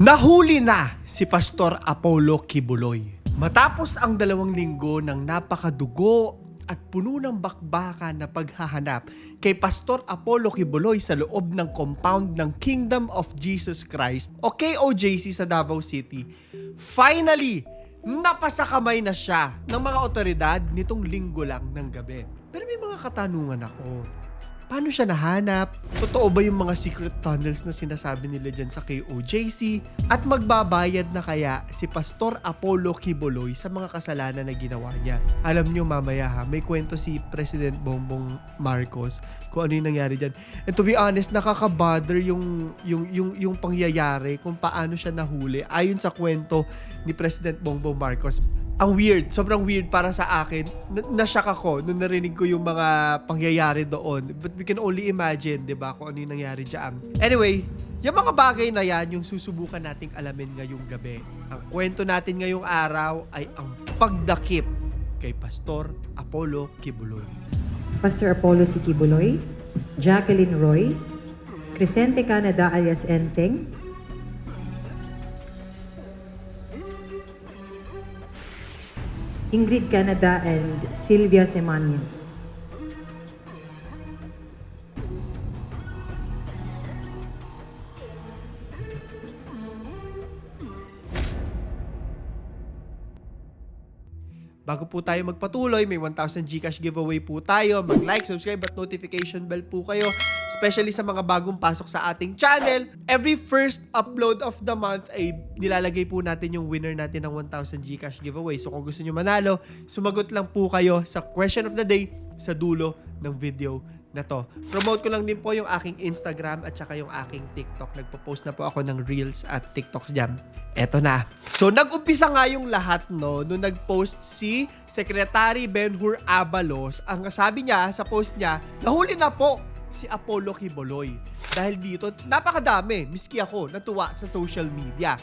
Nahuli na si Pastor Apollo Kibuloy. Matapos ang dalawang linggo ng napakadugo at puno ng bakbakan na paghahanap kay Pastor Apollo Kibuloy sa loob ng compound ng Kingdom of Jesus Christ o KOJC sa Davao City, finally, napasakamay na siya ng mga otoridad nitong linggo lang ng gabi. Pero may mga katanungan ako. Paano siya nahanap? Totoo ba yung mga secret tunnels na sinasabi nila dyan sa KOJC? At magbabayad na kaya si Pastor Apollo Kibuloy sa mga kasalanan na ginawa niya? Alam nyo mamaya ha, may kwento si President Bongbong Marcos kung ano yung nangyari dyan. And to be honest, nakaka-bother yung, yung, yung, yung pangyayari kung paano siya nahuli. Ayon sa kwento ni President Bongbong Marcos, ang weird, sobrang weird para sa akin. Na- Nashock ako nung narinig ko yung mga pangyayari doon. But we can only imagine, di ba, kung ano yung nangyari dyan. Anyway, yung mga bagay na yan, yung susubukan nating alamin ngayong gabi. Ang kwento natin ngayong araw ay ang pagdakip kay Pastor Apollo Kibuloy. Pastor Apollo C. Kibuloy, Jacqueline Roy, Crescente Canada alias Enteng, Ingrid Canada and Sylvia Semanias. Bago po tayo magpatuloy, may 1,000 Gcash giveaway po tayo. Mag-like, subscribe at notification bell po kayo. Especially sa mga bagong pasok sa ating channel. Every first upload of the month ay nilalagay po natin yung winner natin ng 1,000 Gcash giveaway. So kung gusto nyo manalo, sumagot lang po kayo sa question of the day sa dulo ng video na to. Promote ko lang din po yung aking Instagram at saka yung aking TikTok. Nagpo-post na po ako ng Reels at TikTok jam. Eto na. So, nag-umpisa nga yung lahat, no, nung nag-post si Secretary Benhur Abalos. Ang sabi niya sa post niya, nahuli na po si Apollo Kiboloy. Dahil dito, napakadami, miski ako, natuwa sa social media.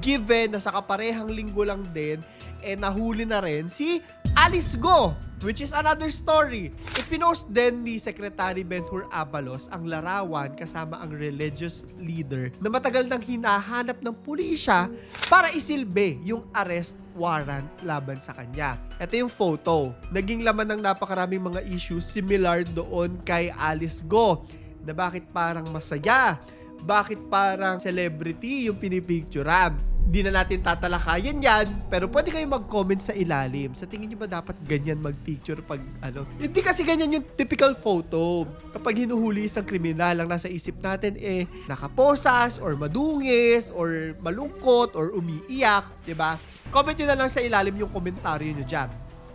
Given na sa kaparehang linggo lang din, eh nahuli na rin si Alice Go, which is another story. Ipinost din ni Secretary Benhur Abalos ang larawan kasama ang religious leader na matagal nang hinahanap ng pulisya para isilbi yung arrest warrant laban sa kanya. Ito yung photo. Naging laman ng napakaraming mga issues similar doon kay Alice Go na bakit parang masaya, bakit parang celebrity yung pinipicturean. Di na natin tatalakayan yan, pero pwede kayo mag-comment sa ilalim. Sa tingin nyo ba dapat ganyan mag-picture pag ano? Hindi kasi ganyan yung typical photo. Kapag hinuhuli isang kriminal, ang nasa isip natin eh, nakaposas, or madungis, or malungkot, or umiiyak, ba? Comment nyo na lang sa ilalim yung komentaryo nyo dyan.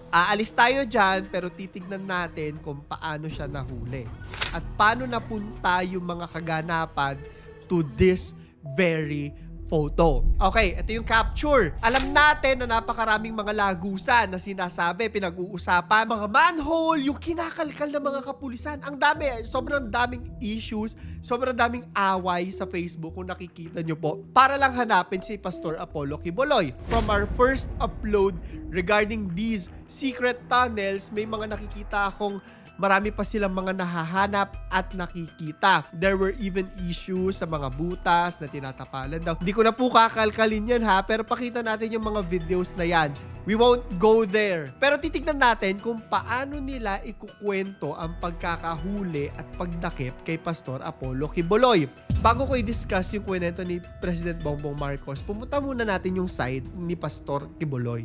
Aalis tayo dyan, pero titignan natin kung paano siya nahuli. At paano napunta yung mga kaganapan to this very photo. Okay, ito yung capture. Alam natin na napakaraming mga lagusan na sinasabi, pinag-uusapan, mga manhole, yung kinakalkal ng mga kapulisan. Ang dami, sobrang daming issues, sobrang daming away sa Facebook kung nakikita nyo po. Para lang hanapin si Pastor Apollo Kiboloy. From our first upload regarding these secret tunnels, may mga nakikita akong marami pa silang mga nahahanap at nakikita. There were even issues sa mga butas na tinatapalan daw. Hindi ko na po kakalkalin yan ha, pero pakita natin yung mga videos na yan. We won't go there. Pero titignan natin kung paano nila ikukwento ang pagkakahuli at pagdakip kay Pastor Apollo Kiboloy. Bago ko i-discuss yung kwento ni President Bongbong Marcos, pumunta muna natin yung side ni Pastor Kiboloy.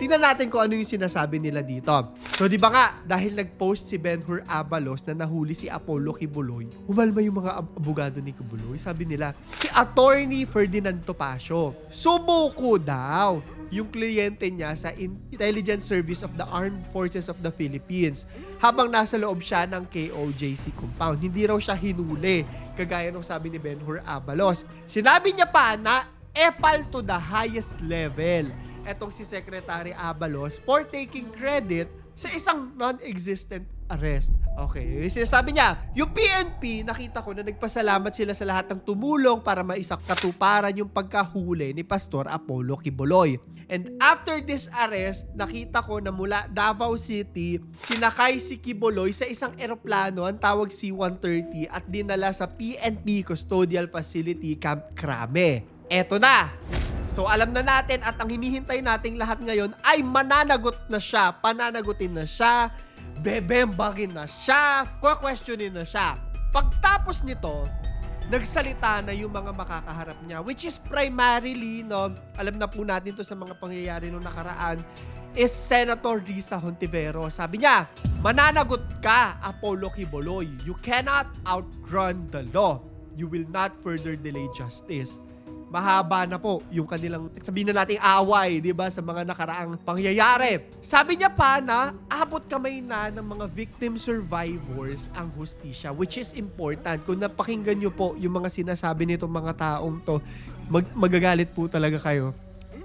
Tingnan natin kung ano yung sinasabi nila dito. So, di ba nga, dahil nag-post si Benhur Abalos na nahuli si Apollo Kibuloy, humalma yung mga ab- abogado ni Kibuloy. Sabi nila, si Attorney Ferdinand Topacio, sumuko daw yung kliyente niya sa Intelligence Service of the Armed Forces of the Philippines habang nasa loob siya ng KOJC compound. Hindi raw siya hinuli, kagaya ng sabi ni Benhur Abalos. Sinabi niya pa na epal to the highest level etong si Secretary Abalos for taking credit sa isang non-existent arrest. Okay, sinasabi niya, yung PNP, nakita ko na nagpasalamat sila sa lahat ng tumulong para maisak katuparan yung pagkahuli ni Pastor Apollo Kiboloy. And after this arrest, nakita ko na mula Davao City, sinakay si Kiboloy sa isang eroplano, ang tawag C-130, at dinala sa PNP Custodial Facility Camp Crame. Eto na! So alam na natin at ang hinihintay nating lahat ngayon ay mananagot na siya, pananagutin na siya, bebembangin na siya, questionin na siya. Pagtapos nito, nagsalita na yung mga makakaharap niya which is primarily no alam na po natin to sa mga pangyayari nung nakaraan is Senator Risa Hontivero. Sabi niya, mananagot ka, Apollo Kiboloy. You cannot outrun the law. You will not further delay justice mahaba na po yung kanilang, sabihin na natin, away, di ba, sa mga nakaraang pangyayari. Sabi niya pa na abot kamay na ng mga victim survivors ang hustisya, which is important. Kung napakinggan niyo po yung mga sinasabi nitong mga taong to, mag- magagalit po talaga kayo.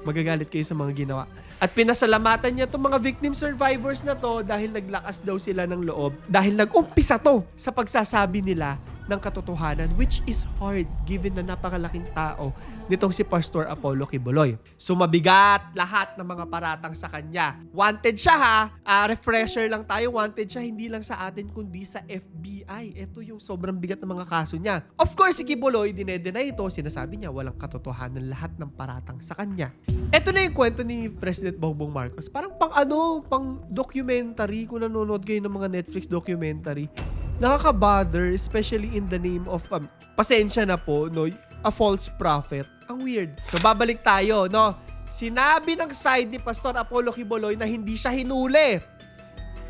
Magagalit kayo sa mga ginawa. At pinasalamatan niya itong mga victim survivors na to dahil naglakas daw sila ng loob. Dahil nag-umpisa to sa pagsasabi nila ng katotohanan which is hard given na napakalaking tao nitong si Pastor Apollo Kibuloy. So mabigat lahat ng mga paratang sa kanya. Wanted siya ha. Ah, refresher lang tayo. Wanted siya hindi lang sa atin kundi sa FBI. Ito yung sobrang bigat ng mga kaso niya. Of course, si Kibuloy dinedeny ito. Sinasabi niya walang katotohanan lahat ng paratang sa kanya. Ito na yung kwento ni President Bongbong Marcos. Parang pang ano, pang documentary. Kung nanonood kayo ng mga Netflix documentary, nakaka-bother, especially in the name of, um, pasensya na po, no, a false prophet. Ang weird. So, babalik tayo, no? Sinabi ng side ni Pastor Apollo Kiboloy na hindi siya hinuli.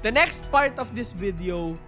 The next part of this video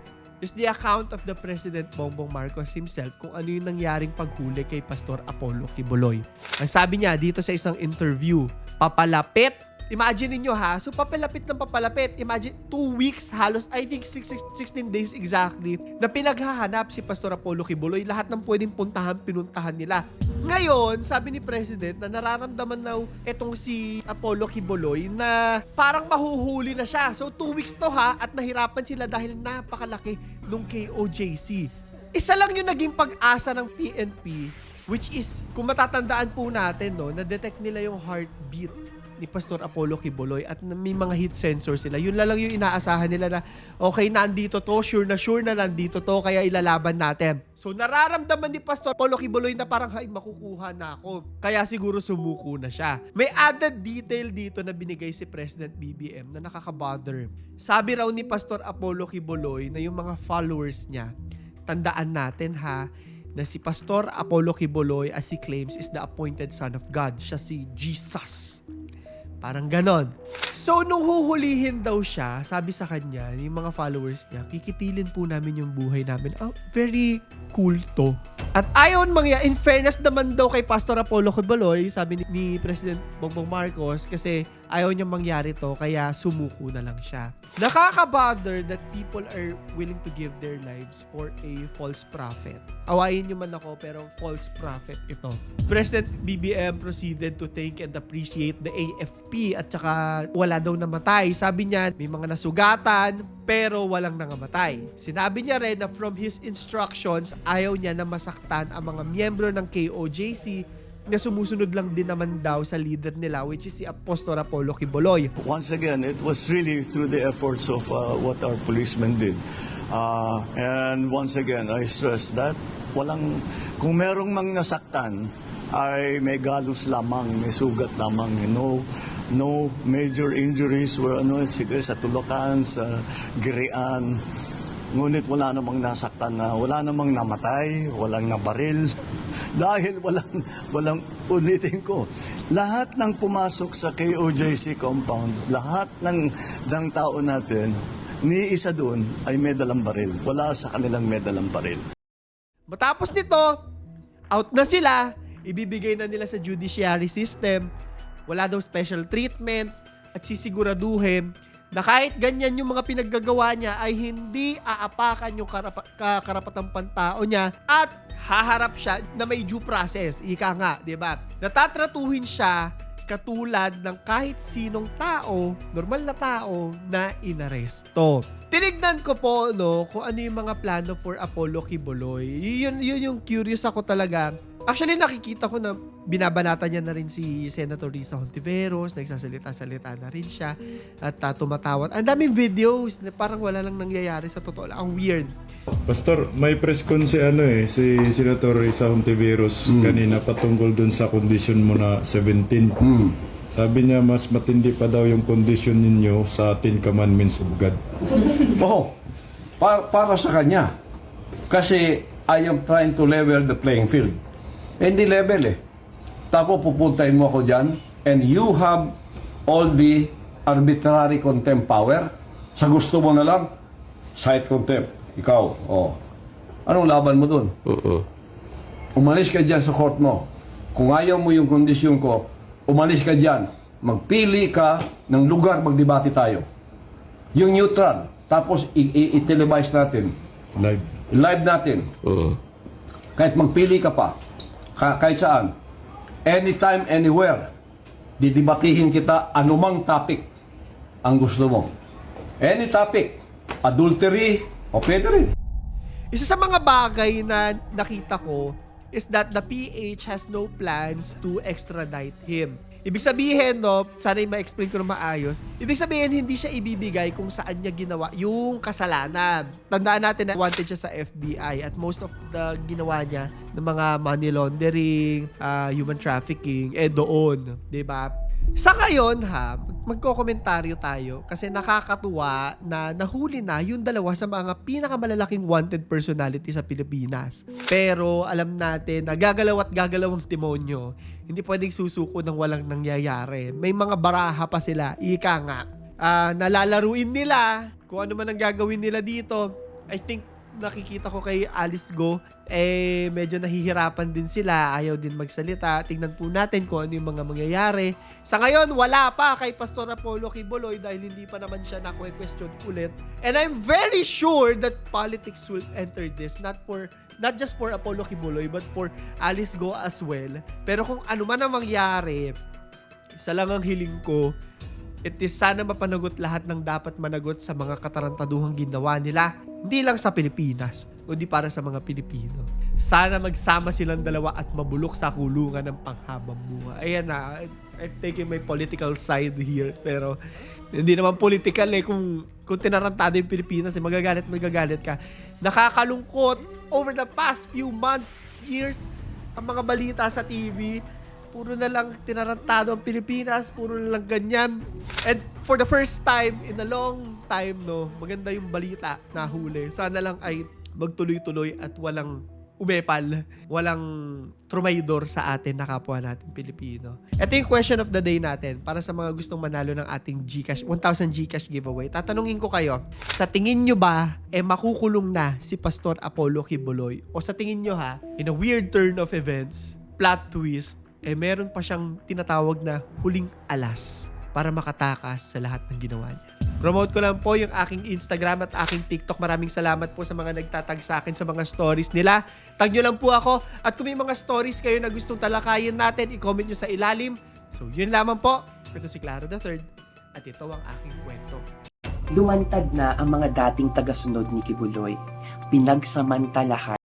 is the account of the President Bongbong Marcos himself kung ano yung nangyaring paghuli kay Pastor Apollo Kibuloy. Ang sabi niya dito sa isang interview, papalapit Imagine niyo ha, so papalapit ng papalapit. Imagine, two weeks halos, I think six- six- 16 days exactly, na pinaghahanap si Pastor Apollo Kibuloy. Lahat ng pwedeng puntahan, pinuntahan nila. Ngayon, sabi ni President na nararamdaman na etong si Apollo Kibuloy na parang mahuhuli na siya. So, two weeks to ha, at nahirapan sila dahil napakalaki nung KOJC. Isa lang yung naging pag-asa ng PNP, which is, kung matatandaan po natin, no, na-detect nila yung heartbeat ni Pastor Apollo Kibuloy at may mga heat sensor sila. Yun lang yung inaasahan nila na okay, nandito to, sure na sure na nandito to, kaya ilalaban natin. So nararamdaman ni Pastor Apollo Kibuloy na parang hay makukuha na ako. Kaya siguro sumuko na siya. May added detail dito na binigay si President BBM na nakaka-bother. Sabi raw ni Pastor Apollo Kibuloy na yung mga followers niya, tandaan natin ha, na si Pastor Apollo Kibuloy as he claims is the appointed son of God. Siya si Jesus. Parang ganon. So, nung huhulihin daw siya, sabi sa kanya, yung mga followers niya, kikitilin po namin yung buhay namin. Oh, very cool to. At ayon mga, in fairness naman daw kay Pastor Apollo Cobaloy, sabi ni, ni President Bongbong Marcos, kasi ayaw niyang mangyari to, kaya sumuko na lang siya. Nakaka-bother that people are willing to give their lives for a false prophet. Awayin niyo man ako, pero false prophet ito. President BBM proceeded to thank and appreciate the AFP at saka wala daw namatay. Sabi niya, may mga nasugatan, pero walang nangamatay. Sinabi niya rin na from his instructions, ayaw niya na masaktan ang mga miyembro ng KOJC na sumusunod lang din naman daw sa leader nila which is si Apostol Apollo Kiboloy. Once again, it was really through the efforts of uh, what our policemen did. Uh, and once again, I stress that walang, kung merong mang nasaktan, ay may galus lamang, may sugat lamang. No, no major injuries were ano, sige, sa tulakan, sa girian. Ngunit wala namang nasaktan na, wala namang namatay, walang nabaril. Dahil walang, walang, ulitin ko, lahat ng pumasok sa KOJC compound, lahat ng, ng tao natin, ni isa doon ay may dalang baril. Wala sa kanilang may dalang baril. Matapos nito, out na sila, ibibigay na nila sa judiciary system, wala daw special treatment, at sisiguraduhin na kahit ganyan yung mga pinaggagawa niya ay hindi aapakan yung karapa- ka- karapatang pantao niya at haharap siya na may due process. Ika nga, di ba? Natatratuhin siya katulad ng kahit sinong tao, normal na tao, na inaresto. Tinignan ko po, no, kung ano yung mga plano for Apollo Kibuloy. Yun, yun yung curious ako talaga. Actually, nakikita ko na binabanata niya na rin si Senator Risa Hontiveros, nagsasalita-salita na rin siya, at uh, tumatawat. Ang daming videos, na parang wala lang nangyayari sa totoo lang. Ang weird. Pastor, may press con si ano eh, si Senator Risa Hontiveros kanina patungkol dun sa kondisyon mo na 17. Sabi niya mas matindi pa daw yung kondisyon ninyo sa Ten Commandments of God. Oo. Pa- para sa kanya. Kasi I am trying to level the playing field. Hindi level eh. Tapos pupuntahin mo ako dyan and you have all the arbitrary contempt power. Sa gusto mo na lang, side contempt. Ikaw, oh. Anong laban mo dun? Umalis ka dyan sa court mo. Kung ayaw mo yung kondisyon ko, umalis ka dyan. Magpili ka ng lugar, magdebate tayo. Yung neutral. Tapos i-televise natin. Live. Live natin. Kahit magpili ka pa. Ka- kahit saan. Anytime, anywhere. Didibatihin kita anumang topic ang gusto mo. Any topic. Adultery, o pwede rin. Isa sa mga bagay na nakita ko is that the PH has no plans to extradite him. Ibig sabihin, no, sana ma-explain ko na maayos, ibig sabihin, hindi siya ibibigay kung saan niya ginawa yung kasalanan. Tandaan natin na wanted siya sa FBI at most of the ginawa niya ng mga money laundering, ah, human trafficking, eh doon, 'di ba? Sa ngayon ha, magkokomentaryo tayo kasi nakakatuwa na nahuli na yung dalawa sa mga pinakamalalaking wanted personality sa Pilipinas. Pero alam natin na gagalaw at gagalaw ang timonyo. Hindi pwedeng susuko ng walang nangyayari. May mga baraha pa sila. Ika nga. Ah, nalalaruin nila kung ano man ang gagawin nila dito. I think nakikita ko kay Alice Go, eh medyo nahihirapan din sila, ayaw din magsalita. Tingnan po natin kung ano yung mga mangyayari. Sa ngayon, wala pa kay Pastor Apollo Kibuloy dahil hindi pa naman siya na-question ulit. And I'm very sure that politics will enter this, not for not just for Apollo Kibuloy, but for Alice Go as well. Pero kung ano man ang mangyari, isa lang ang hiling ko, it is sana mapanagot lahat ng dapat managot sa mga katarantaduhang ginawa nila. Hindi lang sa Pilipinas, kundi para sa mga Pilipino. Sana magsama silang dalawa at mabulok sa kulungan ng panghabang buhay. Ayan na, I'm taking my political side here. Pero hindi naman political eh. Kung, kung tinarantado yung Pilipinas, eh, magagalit, magagalit ka. Nakakalungkot over the past few months, years, ang mga balita sa TV, puro na lang tinarantado ang Pilipinas, puro na lang ganyan. And for the first time in a long time, no, maganda yung balita na huli. Sana lang ay magtuloy-tuloy at walang umepal, walang trumaydor sa atin na kapwa natin Pilipino. Ito yung question of the day natin para sa mga gustong manalo ng ating Gcash, 1,000 Gcash giveaway. Tatanungin ko kayo, sa tingin nyo ba, eh makukulong na si Pastor Apollo Kibuloy? O sa tingin nyo ha, in a weird turn of events, plot twist, eh meron pa siyang tinatawag na huling alas para makatakas sa lahat ng ginawa niya. Promote ko lang po yung aking Instagram at aking TikTok. Maraming salamat po sa mga nagtatag sa akin sa mga stories nila. Tag nyo lang po ako. At kung may mga stories kayo na gustong talakayin natin, i-comment nyo sa ilalim. So, yun lamang po. Ito si Clara the Third At ito ang aking kwento. Lumantad na ang mga dating tagasunod ni Kibuloy. Pinagsamantalahan